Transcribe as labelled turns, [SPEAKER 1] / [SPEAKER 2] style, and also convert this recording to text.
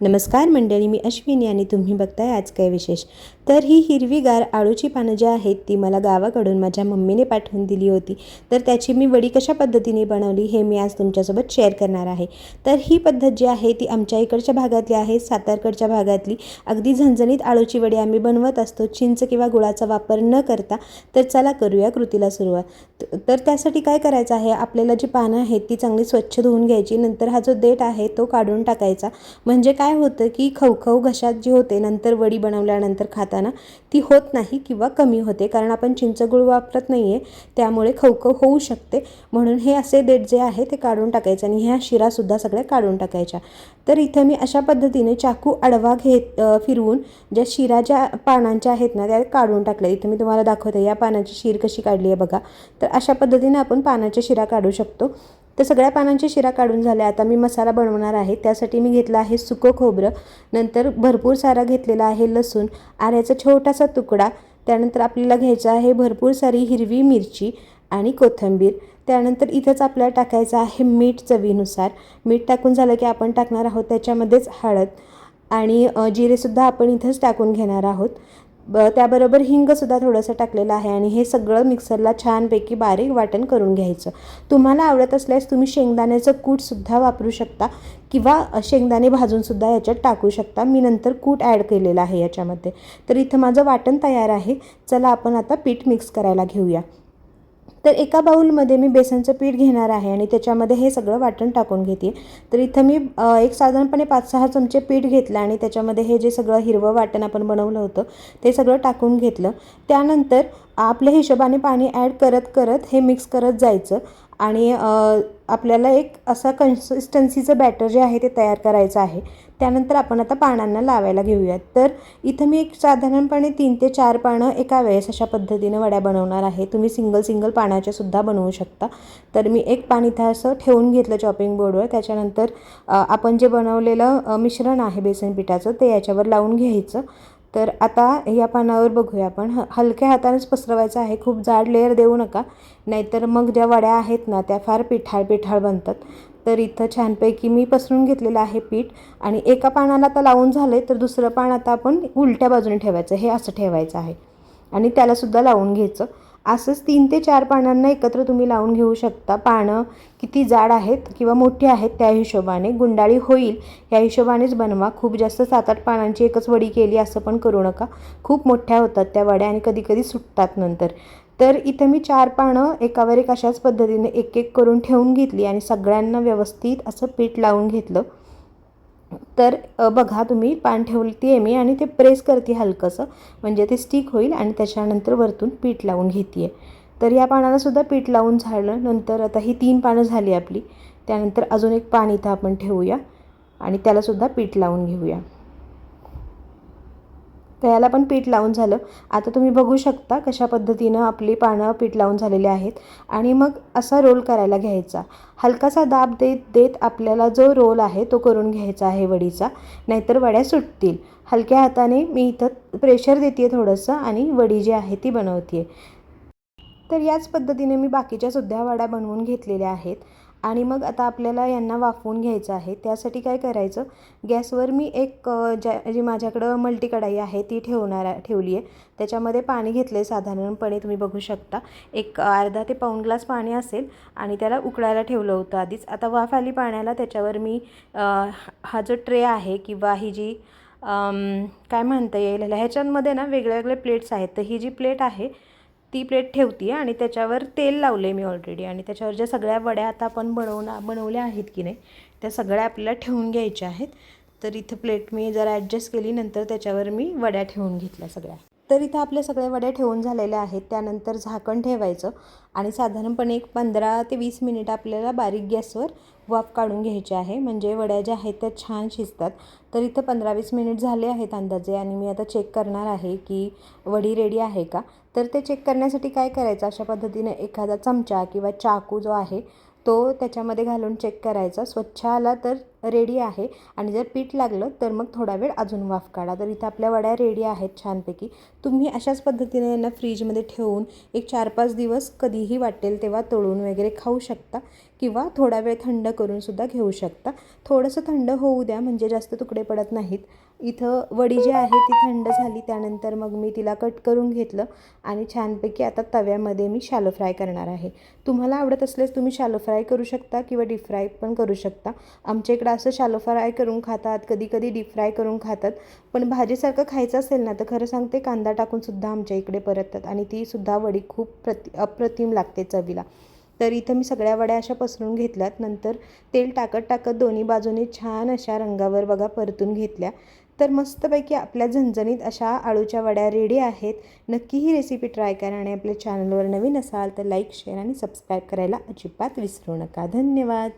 [SPEAKER 1] नमस्कार मंडळी मी अश्विनी आणि तुम्ही बघताय आज काय विशेष. तर ही हिरवीगार आळूची पानं जी आहेत ती मला गावाकडून माझ्या मम्मीने पाठवून दिली होती. तर त्याची मी वडी कशा पद्धतीने बनवली हे मी आज तुमच्यासोबत शेअर करणार आहे. तर ही पद्धत जी आहे ती आमच्या इकडच्या भागातली आहे सातारकडच्या भागातली. अगदी झणझणीत आळूची वडी आम्ही बनवत असतो. चिंच किंवा गुळाचा वापर न करता तर चला करूया कृतीला सुरुवात. तर त्यासाठी काय करायचं आहे आपल्याला जी पानं आहेत ती चांगली स्वच्छ धुवून घ्यायची. नंतर हा जो देठ आहे तो काढून टाकायचा. म्हणजे काय होतं की खवखव घशात जी होते नंतर वडी बनवल्यानंतर खाताना ती होत नाही किंवा कमी होते. कारण आपण चिंचगुळ वापरत नाही आहे त्यामुळे खवखव होऊ शकते. म्हणून हे असे देठ जे आहे ते काढून टाकायचे आणि ह्या शिरासुद्धा सगळ्या काढून टाकायच्या. तर इथं मी अशा पद्धतीने चाकू आडवा घेत फिरवून ज्या शिरा ज्या पानांच्या आहेत ना त्या काढून टाकल्या. इथं मी तुम्हाला दाखवते या पानाची शीर कशी काढली आहे बघा. तर अशा पद्धतीने आपण पानाच्या शिरा काढू शकतो. तर सगळ्या पानांच्या शिरा काढून झाल्या. आता मी मसाला बनवणार आहे. त्यासाठी मी घेतला आहे सुकं खोबरं. नंतर भरपूर सारा घेतलेला आहे लसूण. आऱ्याचा छोटासा तुकडा. त्यानंतर आपल्याला घ्यायचा आहे भरपूर सारी हिरवी मिरची आणि कोथिंबीर. त्यानंतर इथंच आपल्याला टाकायचं आहे मीठ चवीनुसार. मीठ टाकून झालं की आपण टाकणार आहोत त्याच्यामध्येच हळद आणि जिरेसुद्धा आपण इथंच टाकून घेणार आहोत. ब त्याबरोबर हिंगसुद्धा थोडंसं टाकलेलं आहे आणि हे सगळं मिक्सरला छानपैकी बारीक वाटण करून घ्यायचं. तुम्हाला आवडत असल्यास तुम्ही शेंगदाण्याचं कूटसुद्धा वापरू शकता किंवा शेंगदाणे भाजूनसुद्धा याच्यात टाकू शकता. मी नंतर कूट ॲड केलेलं आहे याच्यामध्ये. तर इथं माझं वाटण तयार आहे. चला आपण आता पीठ मिक्स करायला घेऊया. तर एका बाऊलमध्ये मी बेसनचं पीठ घेणार आहे आणि त्याच्यामध्ये हे सगळं वाटण टाकून घेते तर इथं मी एक साधारणपणे पाच सहा चमचे पीठ घेतलं आणि त्याच्यामध्ये हे जे सगळं हिरवं वाटण आपण बनवलं होतं ते सगळं टाकून घेतलं. त्यानंतर आपल्या हिशोबाने पाणी ॲड करत करत हे मिक्स करत जायचं. आणि आपल्याला एक असा कन्सिस्टन्सीचं बॅटर जे आहे ते तयार करायचं आहे. त्यानंतर आपण आता पानांना लावायला घेऊयात. तर इथं मी एक साधारणपणे तीन ते चार पानं एका वेळेस अशा पद्धतीनं वड्या बनवणार आहे. तुम्ही सिंगल सिंगल पानाच्यासुद्धा बनवू शकता. तर मी एक पान इथं असं ठेवून घेतलं चॉपिंग बोर्डवर त्याच्यानंतर आपण जे बनवलेलं मिश्रण आहे बेसन पिठाचं ते याच्यावर लावून घ्यायचं. तर आता या पानावर बघूया आपण. ह हलक्या हातानेच पसरवायचं आहे. खूप जाड लेअर देऊ नका. नाहीतर मग ज्या वड्या आहेत ना त्या फार पिठाळ पिठाळ बनतात. तर इथं छानपैकी मी पसरून घेतलेलं आहे पीठ आणि एका पानाला आता लावून झालं आहे तर दुसरं पान आता आपण उलट्या बाजूने ठेवायचं. हे असं ठेवायचं आहे. आणि त्यालासुद्धा लावून घ्यायचं. असंच तीन ते चार पानांना एकत्र तुम्ही लावून घेऊ शकता. पानं किती जाड आहेत किंवा मोठी आहेत त्या हिशोबाने. गुंडाळी होईल या हिशोबानेच बनवा. खूप जास्त सात आठ पानांची एकच वडी केली असं पण करू नका. खूप मोठ्या होतात त्या वड्या आणि कधीकधी सुटतात नंतर. तर इथं मी चार पानं एकावर एक अशाच पद्धतीने एक एक करून ठेवून घेतली आणि सगळ्यांना व्यवस्थित असं पीठ लावून घेतलं. तर बघा तुम्ही पान ठेवती आहे मी आणि ते प्रेस करते हलकंसं. म्हणजे ते स्टिक होईल आणि त्याच्यानंतर वरतून पीठ लावून घेते आहे तर या पानालासुद्धा पीठ लावून झालं. नंतर आता ही तीन पानं झाली आपली. त्यानंतर अजून एक पान इथं आपण ठेवूया आणि त्यालासुद्धा पीठ लावून घेऊया. त्याला पण पीठ लावून झालं. आता तुम्ही बघू शकता कशा पद्धतीनं आपली पानं पीठ लावून झालेली आहेत. आणि मग असा रोल करायला घ्यायचा. हलकासा दाब देत देत आपल्याला जो रोल आहे तो करून घ्यायचा आहे वडीचा. नाहीतर वड्या सुटतील. हलक्या हाताने मी इथं प्रेशर देते आहे थोडंसं आणि वडी जी आहे ती बनवते तर याच पद्धतीने मी बाकीच्या सुद्धा वड्या बनवून घेतलेल्या आहेत. आणि मग आता आपल्याला यांना वाफवून घ्यायचं आहे. त्यासाठी काय करायचं? गॅसवर मी एक ज्या जी माझ्याकडं मल्टी कढाई आहे ती ठेवणार ठेवली आहे. त्याच्यामध्ये पाणी घेतलं आहे साधारणपणे तुम्ही बघू शकता. एक अर्धा ते पाऊण ग्लास पाणी असेल आणि त्याला उकळायला ठेवलं होतं आधीच. आता वाफ आली पाण्याला त्याच्यावर मी हा जो ट्रे आहे किंवा ही जी काय म्हणता येईल ह्याच्यामध्ये ना वेगळे वेगळे प्लेट्स आहेत. तर ही जी प्लेट आहे ती प्लेट ठेवते आणि त्याच्यावर तेल लावले मी ऑलरेडी आणि त्याच्यावर ज्या सगळ्या वड्या आता आपण बनवणार बनवल्या आहेत की नाही त्या सगळ्या आपल्याला ठेवून घ्यायच्या आहेत. तर इथं प्लेट मी जरा ॲडजस्ट केली नंतर त्याच्यावर मी वड्या ठेवून घेतल्या सगळ्या. तर इथं आपल्या सगळ्या वड्या ठेवून झालेल्या आहेत. त्यानंतर झाकण ठेवायचं आणि साधारणपणे एक पंधरा ते वीस मिनिट आपल्याला बारीक गॅसवर वाफ काढून घ्यायची आहे. म्हणजे वड्या ज्या आहेत त्या छान शिजतात. तर इथं पंधरा वीस मिनिट झाले आहेत अंदाजे आणि मी आता चेक करणार आहे की वडी रेडी आहे का. तर ते चेक करण्यासाठी काय करायचं? अशा पद्धतीने एखादा चमचा किंवा चाकू जो आहे तो त्याच्यामध्ये घालून चेक करायचा. स्वच्छ आला तर रेडी आहे आणि जर पीठ लागलं तर मग थोडा वेळ अजून वाफ काढा. तर इथं आपल्या वड्या रेडी आहेत छानपैकी. तुम्ही अशाच पद्धतीने यांना फ्रीजमध्ये ठेवून एक चार पाच दिवस कधीही वाटेल तेव्हा तळून वगैरे खाऊ शकता किंवा थोडा वेळ थंड करूनसुद्धा घेऊ शकता. थोडंसं थंड होऊ द्या म्हणजे जास्त तुकडे पडत नाहीत. इथं वडी जी आहे ती थंड झाली त्यानंतर मग मी तिला कट करून घेतलं आणि छानपैकी आता तव्यामध्ये मी शालो फ्राय करणार आहे. तुम्हाला आवडत असल्यास तुम्ही शालो फ्राय करू शकता किंवा डीप फ्राय पण करू शकता. आमच्या इकडे असं शालो फ्राय करून खातात कधी कधी डीप फ्राय करून खातात. पण भाजीसारखं खायचं असेल ना तर खरं सांगते कांदा टाकून सुद्धा आमच्या इकडे परततात आणि ती सुद्धा वडी खूप प्रति अप्रतिम लागते चवीला. तर इथं मी सगळ्या वड्या अशा पसरून घेतल्यात. नंतर तेल टाकत टाकत दोन्ही बाजूने छान अशा रंगावर बघा परतून घेतल्या. तर मस्तपैकी आपल्या झणझणीत अशा आळूच्या वड्या रेडी आहेत. नक्की ही रेसिपी ट्राय करा आणि आपल्या चॅनलवर नवीन असाल तर लाईक शेअर आणि सबस्क्राईब करायला अजिबात विसरू नका. धन्यवाद!